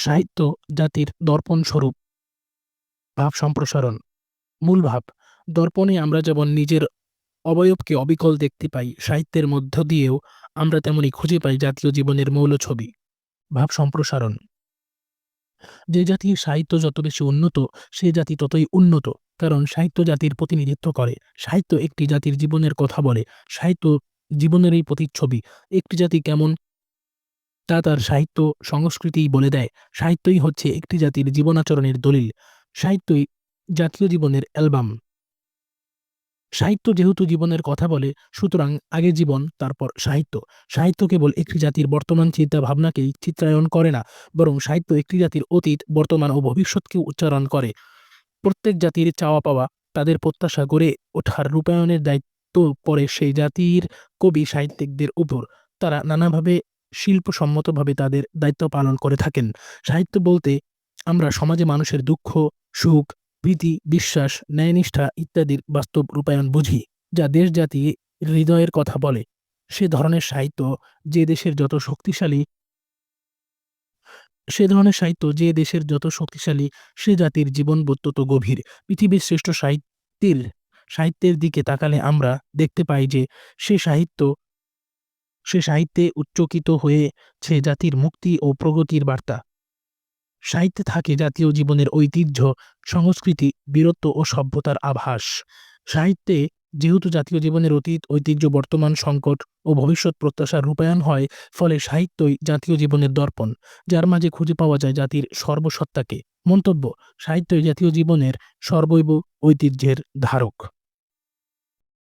সাহিত্য জাতির দর্পণ স্বরূপ ভাব সম্প্রসারণ। মূল ভাব, দর্পণে আমরা যেমন নিজের অবয়বকে অবিকল দেখতে পাই, সাহিত্যের মধ্য দিয়েও আমরা তেমনি খুঁজে পাই জাতীয় জীবনের মৌল ছবি। ভাব সম্প্রসারণ। যে জাতির সাহিত্য যত বেশি উন্নত, সে জাতি ততই উন্নত, কারণ সাহিত্য জাতির প্রতিনিধিত্ব করে। সাহিত্য একটি জাতির জীবনের কথা বলে। সাহিত্য জীবনেরই প্রতিচ্ছবি, একটি জাতি কেমন তা তার সাহিত্য সংস্কৃতিই বলে দেয়। সাহিত্যই হচ্ছে একটি জাতির জীবনাচরণের দলিল। সাহিত্যই জাতীয় জীবনের অ্যালবাম। সাহিত্য যেহেতু জীবনের কথা বলে, সুতরাং আগে জীবন, তারপর সাহিত্য। সাহিত্য কেবল একটি জাতির বর্তমান চিন্তা ভাবনাকেই চিত্রায়ন করে না, বরং সাহিত্য একটি জাতির অতীত, বর্তমান ও ভবিষ্যৎকে উচ্চারণ করে। প্রত্যেক জাতির চাওয়া পাওয়া, তাদের প্রত্যাশা গড়ে ওঠার রূপায়ণের দায়িত্ব পড়ে সেই জাতির কবি সাহিত্যিকদের উপর। তারা নানাভাবে শিল্পসম্মতভাবে তাদের দায়িত্ব পালন করে থাকেন। সাহিত্য বলতে আমরা সমাজে মানুষের দুঃখ, সুখ, ভীতি, বিশ্বাস, ন্যায়নিষ্ঠা ইত্যাদির বাস্তব রূপায়ণ বুঝি, যা দেশ জাতি হৃদয়ের কথা বলে। সে ধরনের সাহিত্য যে দেশের যত শক্তিশালী সে ধরনের সাহিত্য যে দেশের যত শক্তিশালী সে জাতির জীবনবোধ তত গভীর। পৃথিবীর শ্রেষ্ঠ সাহিত্যের সাহিত্যের দিকে তাকালে আমরা দেখতে পাই যে সে সাহিত্য সে সাহিত্যে উচ্চকিত হয়েছে জাতির মুক্তি ও প্রগতির বার্তা। সাহিত্যে থাকে জাতীয় জীবনের ঐতিহ্য, সংস্কৃতি, বীরত্ব ও সভ্যতার আভাস। সাহিত্যে যেহেতু জাতীয় জীবনের অতীত, ঐতিহ্য, বর্তমান সংকট ও ভবিষ্যৎ প্রত্যাশার রূপায়ণ হয়, ফলে সাহিত্যই জাতীয় জীবনের দর্পণ, যার মাঝে খুঁজে পাওয়া যায় জাতির সর্বসত্তাকে। মন্তব্য, সাহিত্যই জাতীয় জীবনের সর্বৈব ঐতিহ্যের ধারক।